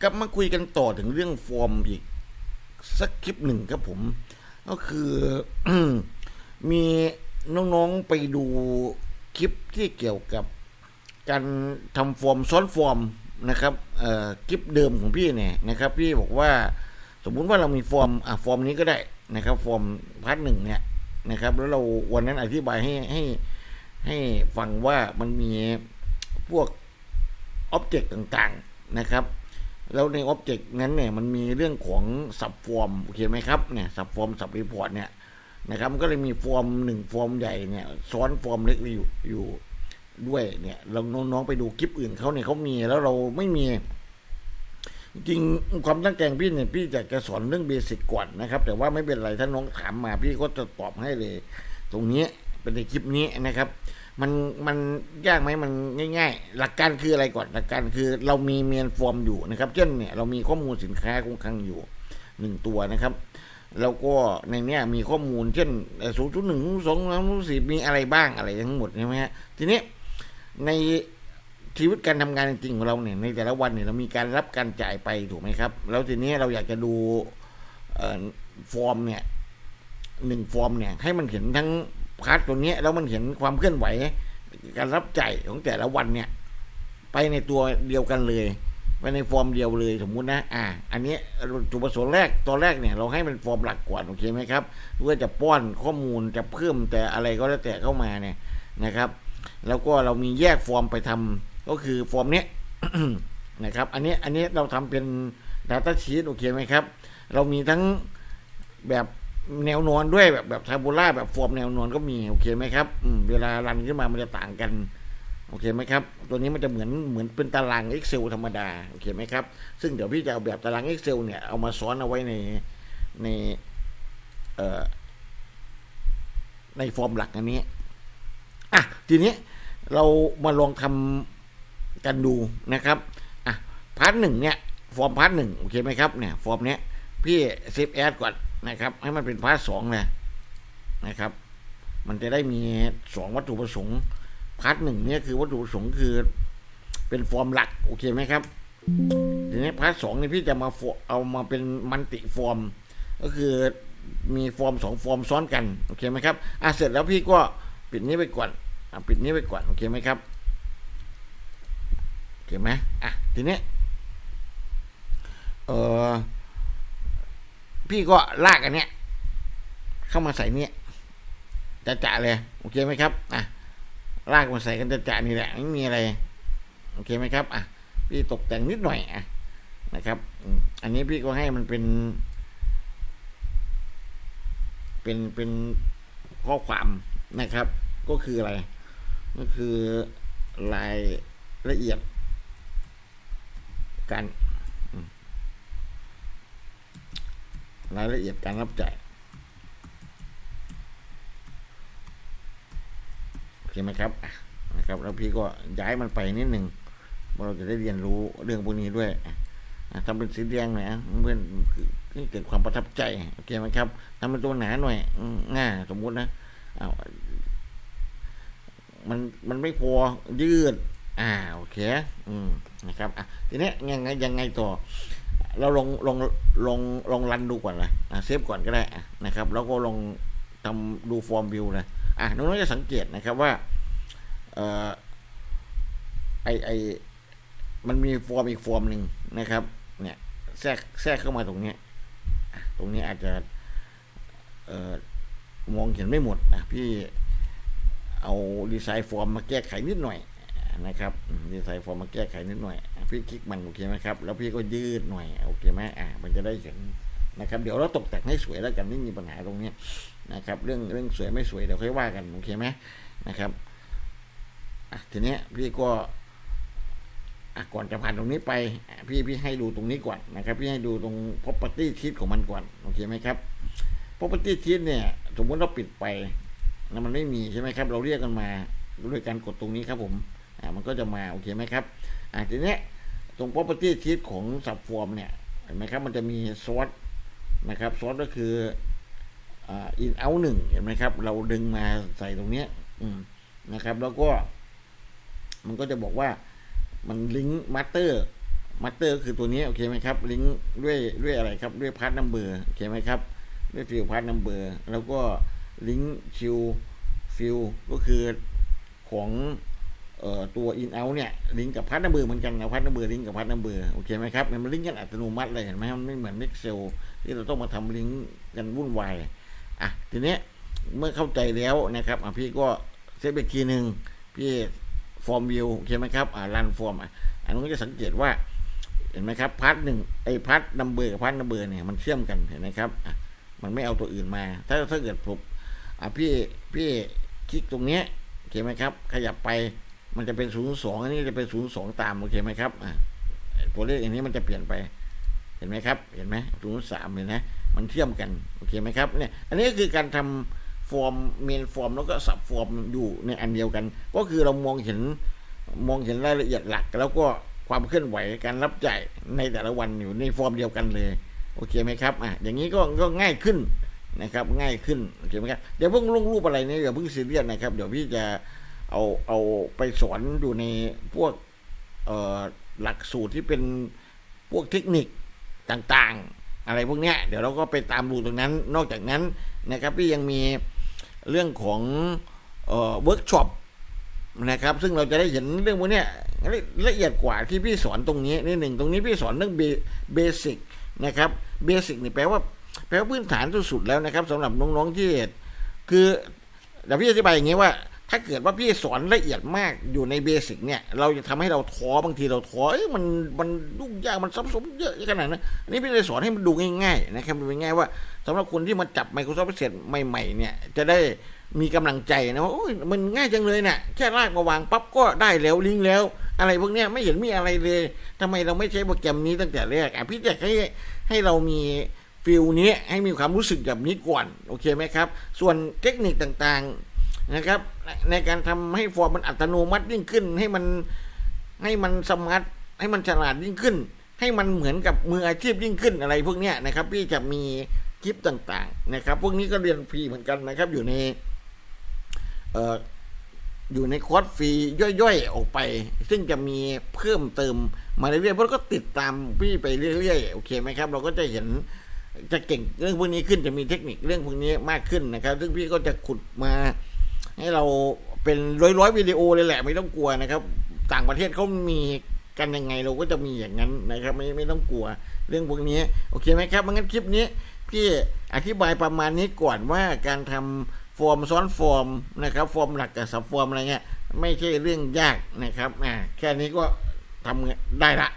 กลับมาคุยกันต่อถึงเรื่องฟอร์มอีก สักคลิปหนึ่งครับผม ก็คือมีน้องๆไปดูคลิปที่เกี่ยวกับการทำฟอร์มซ้อนฟอร์มนะครับคลิปเดิมของพี่เนี่ยนะครับ พี่บอกว่าสมมุติว่าเรามีฟอร์มอะฟอร์มนี้ก็ได้นะครับ ฟอร์มพาร์ทหนึ่งเนี่ยนะครับ แล้วเราวันนั้นอธิบายให้ให้ให้ฟังว่ามันมีพวก อ็อบเจกต์ต่างๆนะครับ แล้วในอ็อบเจกต์นั้นเนี่ยมันมีเรื่องของสับฟอร์มโอเคไหมครับเนี่ยสับฟอร์มสับรีพอร์ตเนี่ยนะครับก็เลยมีฟอร์มหนึ่งฟอร์มใหญ่เนี่ยซ้อนฟอร์มเล็กอยู่อยู่ด้วยเนี่ยเราน้องๆไปดูคลิปอื่นเขาเนี่ยเขามีแล้วเราไม่มี จริงความตั้งใจของพี่เนี่ยพี่อยากจะสอนเรื่องเบสิกก่อนนะครับ แต่ว่าไม่เป็นไรถ้าน้องถามมาพี่ก็จะตอบให้เลย ตรงนี้เป็นในคลิปนี้นะครับ มันมันยากไหมมันง่าย ๆ หลักการคืออะไรก่อนหลักการคือเรามีเมียนฟอร์มอยู่นะครับ เช่นเนี่ยเรามีข้อมูลสินค้าคงคลังอยู่หนึ่งตัวนะครับแล้วก็ในเนี้ยมีข้อมูลเช่นศูนย์จุดหนึ่งสองสามสี่มีอะไรบ้างอะไรทั้งหมดใช่ไหมฮะทีนี้ในชีวิตการทำงานจริงของเราเนี่ยในแต่ละวันเนี่ยเรามีการรับการจ่ายไปถูกไหมครับ แล้วทีนี้เราอยากจะดูฟอร์มเนี่ยหนึ่งฟอร์มเนี่ยให้มันเห็นทั้ง พาร์ทตัวนี้แล้วมันเห็นความเคลื่อนไหว การรับจ่ายของแต่ละวันเนี่ย ไปในตัวเดียวกันเลยไปในฟอร์มเดียวเลยสมมุตินะ อ่า อันนี้จุดประสงค์แรกตอนแรกเนี่ย เราให้มันฟอร์มหลักก่อนโอเคไหมครับเพื่อจะป้อนข้อมูลจะเพิ่มแต่อะไรก็แล้วแต่เข้ามาเนี่ยนะครับ แล้วก็เรามีแยกฟอร์มไปทำก็คือฟอร์มเนี้ยนะครับ อันนี้อันนี้เราทำเป็น Data Sheet โอเคไหมครับ เรามีทั้งแบบ แนวนอนด้วยแบบแบบทาบูล่าแบบฟอร์มแนวนอนก็มีโอเคไหมครับอืมเวลารันขึ้นมามันจะต่างกันโอเคไหมครับตัวนี้มันจะเหมือนเหมือนเป็นตาราง Excel ธรรมดาโอเคไหมครับซึ่งเดี๋ยวพี่จะเอาแบบตาราง Excel เนี่ยเอามาซ้อนเอาไว้ในในเอ่อในฟอร์มหลักอันนี้อะทีนี้เรามาลองทำกันดูนะครับอะพาร์ทหนึ่งเนี่ยฟอร์มพาร์ทหนึ่งโอเคไหมครับเนี่ยฟอร์มเนี้ยพี่เซฟแอดก่อน นะครับ ให้มันเป็นพาร์ทสองนะนะครับ มันจะได้มีสองวัตถุประสงค์พาร์ทหนึ่งเนี่ยคือวัตถุประสงค์คือ เป็นฟอร์มหลักโอเคไหมครับทีนี้พาร์ทสองนี่พี่จะมาเอามาเป็นมันติฟอร์ม ก็คือมีฟอร์มสองฟอร์มซ้อนกันโอเคไหมครับอะเสร็จแล้วพี่ก็ปิดนี้ไปก่อนอะปิดนี้ไปก่อนโอเคไหมครับโอเคไหมอะทีนี้เออ พี่ก็ลากอันเนี้ย เข้ามาใส่เนี่ยจะจะเลย โอเคไหมครับอะลากมาใส่กันจะจะนี่แหละไม่มีอะไร โอเคไหมครับอะพี่ตกแต่งนิดหน่อยอะนะครับอันนี้พี่ก็ให้มันเป็น เป็นเป็นข้อความนะครับ ก็คืออะไร ก็คือรายละเอียดการ รายละเอียดการรับจ่ายโอเคไหมครับนะครับ แล้วพี่ก็ย้ายมันไปนิดหนึ่งเราจะได้เรียนรู้เรื่องพวกนี้ด้วยทำเป็นสีแดงหน่อยเพื่อนเกิดความประทับใจโอเคไหมครับทำเป็นตัวหนาหน่อยง่าสมมุตินะเอามันมันไม่พอยืด อ่าโอเค อืมนะครับอะทีนี้ยังไงยังไงต่อ เราลองลองลองลองรันดูก่อนนะเซฟก่อนก็ได้นะครับ แล้วก็ลองทำดูฟอร์มวิวนะอะน้องๆจะสังเกตนะครับว่าเอ่อไอไอมันมีฟอร์มอีกฟอร์มหนึ่งนะครับ เนี่ยแทรกแทรกเข้ามาตรงนี้ตรงนี้อาจจะเอ่อมองเห็นไม่หมดนะพี่เอาดีไซน์ฟอร์มมาแก้ไขนิดหน่อย นะครับดีไซน์ฟอร์มมาแก้ไขนิดหน่อย พี่คลิกมันโอเคไหมครับ แล้วพี่ก็ยืดหน่อยโอเคไหมอ่า มันจะได้เห็นนะครับ เดี๋ยวเราตกแต่งให้สวยแล้วกันไม่มีปัญหาตรงนี้นะครับ เรื่องเรื่องสวยไม่สวยเดี๋ยวค่อยว่ากันโอเคไหมนะครับอะทีนี้พี่ก็อะก่อนจะผ่านตรงนี้ไป พี่พี่ให้ดูตรงนี้ก่อนนะครับ พี่ให้ดูตรง property sheet ของมันก่อนโอเคไหมครับ property sheet เนี่ย สมมติเราปิดไปแล้วมันไม่มีใช่ไหมครับ เราเรียกกันมาด้วยการกดตรงนี้ครับผม อ่ามันก็จะมาโอเคไหมครับอ่าทีนี้ตรง property sheet ของ subform เนี่ยเห็นไหมครับ มันจะมี source นะครับ source ก็คืออ่า in out หนึ่งเห็นไหมครับ เราดึงมาใส่ตรงนี้อืมนะครับ แล้วก็ มันก็จะบอกว่ามันลิงก์มาสเตอร์มาสเตอร์คือตัวนี้โอเคไหมครับ ลิงก์ด้วยด้วยอะไรครับ ด้วยพาร์ทนัมเบอร์โอเคไหมครับ ด้วยฟิลพาร์ทนัมเบอร์แล้วก็ลิงก์ชิลฟิลก็คือของ เอ่อตัวอินเอาเนี่ยลิงก์กับพาร์ทนัมเบอร์เหมือนกันนะพาร์ทนัมเบอร์ลิงก์กับพาร์ทนัมเบอร์โอเคไหมครับมันลิงก์กันอัตโนมัติเลยเห็นไหมมันไม่เหมือน Excel ที่เราต้องมาทำลิงก์กันวุ่นวายอะทีเนี้ยเมื่อเข้าใจแล้วนะครับอะพี่ก็เซฟอีกทีหนึ่งพี่ฟอร์มวิวโอเคไหมครับอ่ารันฟอร์มอะอันนู้จะสังเกตว่า เห็นไหมครับพาร์ทหนึ่งไอ้พาร์ทนัมเบอร์กับพาร์ทนัมเบอร์เนี่ยมันเชื่อมกันเห็นไหมครับอะมันไม่เอาตัวอื่นมา ถ้าถ้าเกิดผมอะพี่พี่คลิกตรงเนี้ยโอเคไหมครับ ขยับไป มันจะเป็นศูนย์สองอันนี้จะเป็นศูนย์สองตามโอเคไหมครับอะตัวเลขอย่างนี้มันจะเปลี่ยนไป เห็นไหมครับ เห็นไหมศูนย์สามเลยนะมันเชื่อมกันโอเคไหมครับเนี่ย อันนี้คือการทำฟอร์มเมนฟอร์มแล้วก็สับฟอร์มอยู่ในอันเดียวกัน ก็คือเรามองเห็นมองเห็นรายละเอียดหลัก แล้วก็ความเคลื่อนไหวการรับจ่ายในแต่ละวันอยู่ในฟอร์มเดียวกันเลยโอเคไหมครับอะอย่างนี้ก็ก็ง่ายขึ้นนะครับ ง่ายขึ้นโอเคไหมครับเดี๋ยวเพิ่งลงรูปอะไรเนี่ยเดี๋ยวเพิ่งซีเรียสนะครับ เดี๋ยวพี่จะ เอาเอาไปสอนอยู่ในพวกหลักสูตรที่เป็นพวกเทคนิคต่างๆ อะไรพวกเนี้ย เดี๋ยวเราก็ไปตามดูตรงนั้น นอกจากนั้นนะครับพี่ยังมีเรื่องของเวิร์กช็อปนะครับ ซึ่งเราจะได้เห็นเรื่องพวกเนี้ยละเอียดกว่าที่พี่สอนตรงนี้นิดหนึ่งตรงนี้พี่สอนเรื่องเบสิกนะครับเบสิกนี่แปลว่าแปลว่าพื้นฐานสุดๆแล้วนะครับสำหรับน้องๆที่คือเดี๋ยวพี่อธิบายอย่างนี้ว่า ถ้าเกิดว่าพี่สอนละเอียดมากอยู่ในเบสิกเนี่ย เราจะทำให้เราท้อบางทีเราท้อเอ้ยมันมันยุ่งยากมันซับซ้อนเยอะขนาดนั้นอันนี้พี่เลยสอนให้มันดูง่ายๆนะครับมันง่ายๆว่าสำหรับคนที่มาจับ Microsoft Access ใหม่ๆ เนี่ย จะได้มีกำลังใจนะว่ามันง่ายจังเลยเนี่ยแค่ลากมาวางปั๊บก็ได้แล้วลิงก์แล้ว อะไรพวกเนี้ยไม่เห็นมีอะไรเลยทำไมเราไม่ใช้โปรแกรมนี้ตั้งแต่แรกอะพี่อยากให้ให้เรามีฟิลนี้ให้มีความรู้สึกแบบนี้ก่อนโอเคไหมครับ ส่วนเทคนิคต่างๆ นะครับ ในการทำให้ฟอร์มมันอัตโนมัติยิ่งขึ้น ให้มันให้มันสมาร์ทให้มันฉลาดยิ่งขึ้น ให้มันเหมือนกับมืออาชีพยิ่งขึ้นอะไรพวกเนี้ยนะครับ พี่จะมีคลิปต่างๆ นะครับ พวกนี้ก็เรียนฟรีเหมือนกันนะครับ อยู่ในเอ่ออยู่ในคอร์สฟรีย่อยๆ ออกไป ซึ่งจะมีเพิ่มเติมมาเรื่อยๆเพราะก็ติดตามพี่ไปเรื่อยๆ โอเคไหมครับ เราก็จะเห็นจะเก่งเรื่องพวกนี้ขึ้นจะมีเทคนิคเรื่องพวกนี้มากขึ้นนะครับ ซึ่งพี่ก็จะขุดมา ให้เราเป็นร้อยๆวิดีโอเลยแหละไม่ต้องกลัวนะครับ ต่างประเทศเขามีกันยังไงเราก็จะมีอย่างนั้นนะครับ ไม่ไม่ต้องกลัวเรื่องพวกนี้ โอเคไหมครับงั้นคลิปนี้พี่อธิบายประมาณนี้ก่อนว่าการทำฟอร์มซ้อนฟอร์มนะครับ ฟอร์มหลักกับสับฟอร์มอะไรเงี้ยไม่ใช่เรื่องยากนะครับอ่าแค่นี้ก็ทำได้ละ